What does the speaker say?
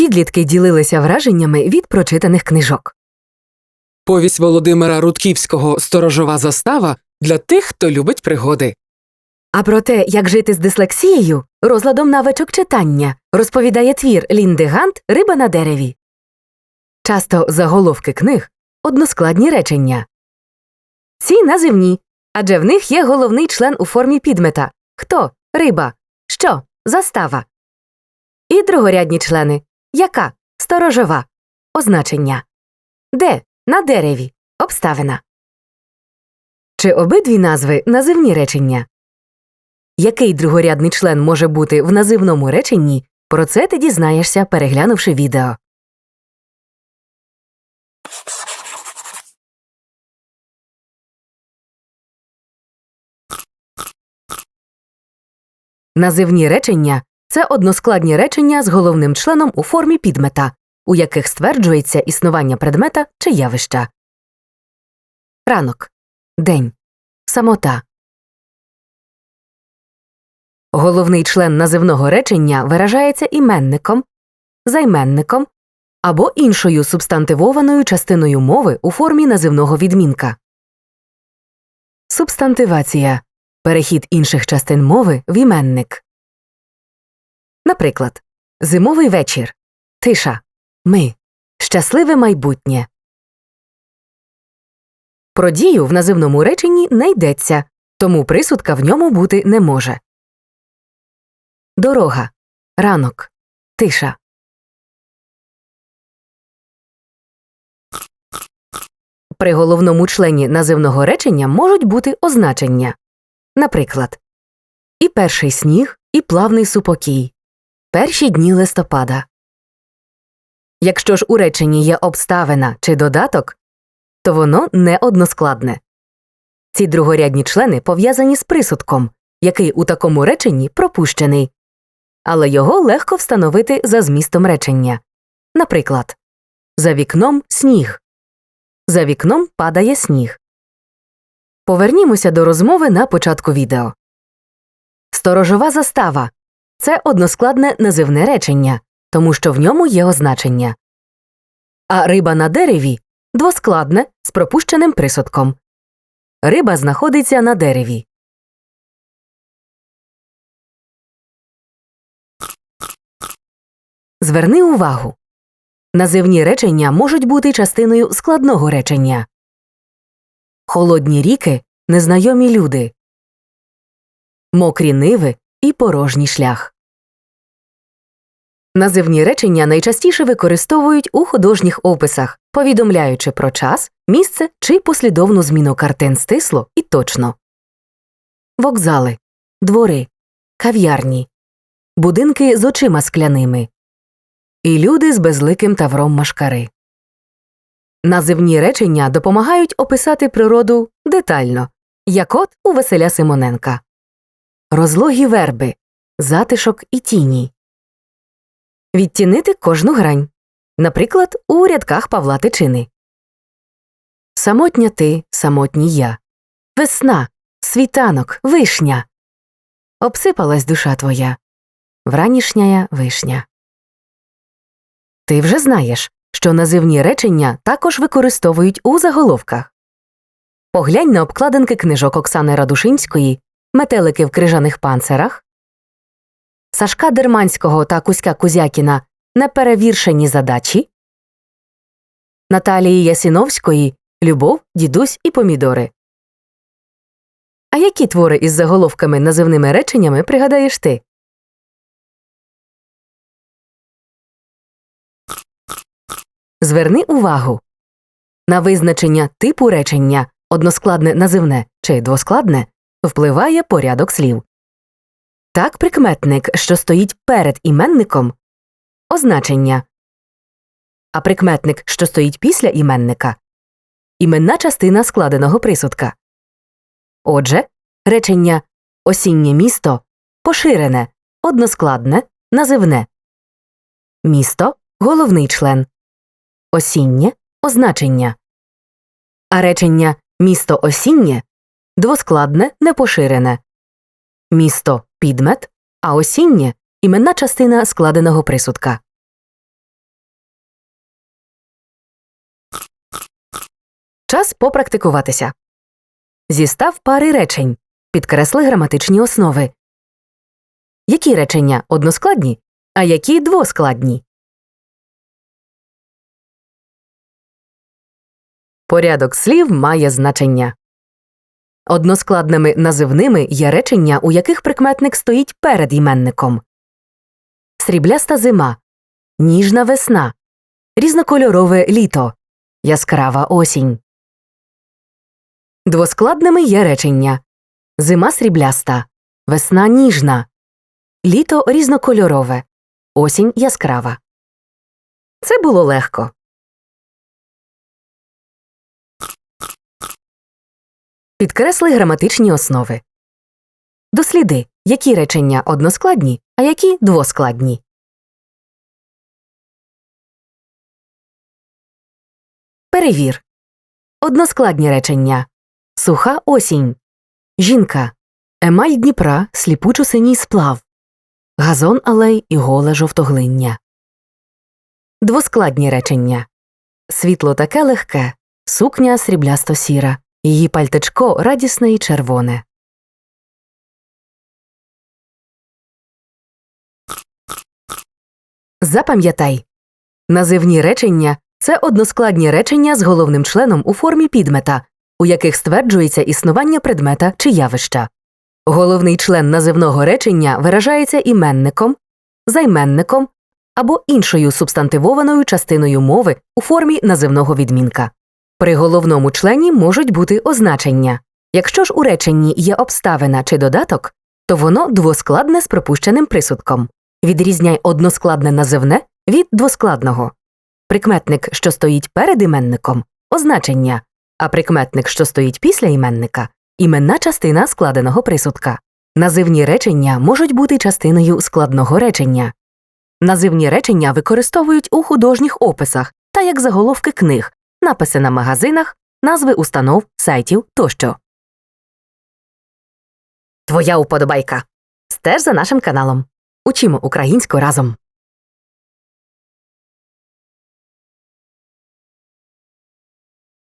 Підлітки ділилися враженнями від прочитаних книжок. Повість Володимира Рудківського Сторожова застава для тих, хто любить пригоди. А про те, як жити з дислексією, розладом навичок читання, розповідає твір Лінди Гант Риба на дереві. Часто заголовки книг односкладні речення. Ці називні, адже в них є головний член у формі підмета хто, риба, що, застава. І другорядні члени яка, сторожова, означення. Де, на дереві, обставина. Чи обидві назви називні речення? Який другорядний член може бути в називному реченні, про це ти дізнаєшся, переглянувши відео. Називні речення це односкладні речення з головним членом у формі підмета, у яких стверджується існування предмета чи явища. Ранок. День. Самота. Головний член називного речення виражається іменником, займенником або іншою субстантивованою частиною мови у формі називного відмінка. Субстантивація перехід інших частин мови в іменник. Наприклад, зимовий вечір, тиша, ми, щасливе майбутнє. Про дію в називному реченні не йдеться, тому присудка в ньому бути не може. Дорога, ранок, тиша. При головному члені називного речення можуть бути означення. Наприклад, і перший сніг, і плавний супокій. Перші дні листопада. Якщо ж у реченні є обставина чи додаток, то воно не односкладне. Ці другорядні члени пов'язані з присудком, який у такому реченні пропущений, але його легко встановити за змістом речення. Наприклад, за вікном сніг. За вікном падає сніг. Повернімося до розмови на початку відео. Сторожова застава це односкладне називне речення, тому що в ньому є означення. А риба на дереві двоскладне з пропущеним присудком. Риба знаходиться на дереві. Зверни увагу. Називні речення можуть бути частиною складного речення. Холодні ріки незнайомі люди. Мокрі ниви і порожній шлях. Називні речення найчастіше використовують у художніх описах, повідомляючи про час, місце чи послідовну зміну картин стисло і точно. Вокзали, двори, кав'ярні, будинки з очима скляними і люди з безликим тавром машкари. Називні речення допомагають описати природу детально, як от у Василя Симоненка. Розлогі верби, затишок і тіні. Відтінити кожну грань. Наприклад, у рядках Павла Тичини. Самотня ти, самотній я. Весна, світанок, вишня. Обсипалась душа твоя. Вранішняя вишня. Ти вже знаєш, що називні речення також використовують у заголовках. Поглянь на обкладинки книжок Оксани Радушинської Метелики в крижаних панцирах, Сашка Дерманського та Кузька Кузякіна Неперевіршені задачі, Наталії Ясіновської Любов, дідусь і помідори. А які твори із заголовками називними реченнями пригадаєш ти? Зверни увагу на визначення типу речення односкладне називне чи двоскладне впливає порядок слів. Так прикметник, що стоїть перед іменником означення, а прикметник, що стоїть після іменника іменна частина складеного присудка. Отже, речення осіннє місто поширене, односкладне, називне. Місто головний член осіннє означення. А речення місто осіннє двоскладне, непоширене. Місто підмет, а осіннє іменна частина складеного присудка. Час попрактикуватися. Зістав пари речень. Підкресли граматичні основи. Які речення односкладні, а які двоскладні? Порядок слів має значення. Односкладними називними є речення, у яких прикметник стоїть перед іменником. Срібляста зима, ніжна весна, різнокольорове літо, яскрава осінь. Двоскладними є речення Зима срібляста, весна ніжна, літо різнокольорове, осінь яскрава. Це було легко. Підкресли граматичні основи. Досліди, які речення односкладні, а які двоскладні. Перевір. Односкладні речення. Суха осінь. Жінка. Емаль Дніпра, сліпучо синій сплав. Газон алей і голе жовтоглиння. Двоскладні речення. Світло таке легке, сукня сріблясто сіра, її пальтечко радісне і червоне. Запам'ятай. Називні речення це односкладні речення з головним членом у формі підмета, у яких стверджується існування предмета чи явища. Головний член називного речення виражається іменником, займенником або іншою субстантивованою частиною мови у формі називного відмінка. При головному члені можуть бути означення. Якщо ж у реченні є обставина чи додаток, то воно двоскладне з припущеним присудком. Відрізняй односкладне називне від двоскладного. Прикметник, що стоїть перед іменником означення, а прикметник, що стоїть після іменника іменна частина складеного присудка. Називні речення можуть бути частиною складного речення. Називні речення використовують у художніх описах та як заголовки книг, написи на магазинах, назви установ, сайтів тощо. Твоя уподобайка. Стеж за нашим каналом. Учимо українську разом.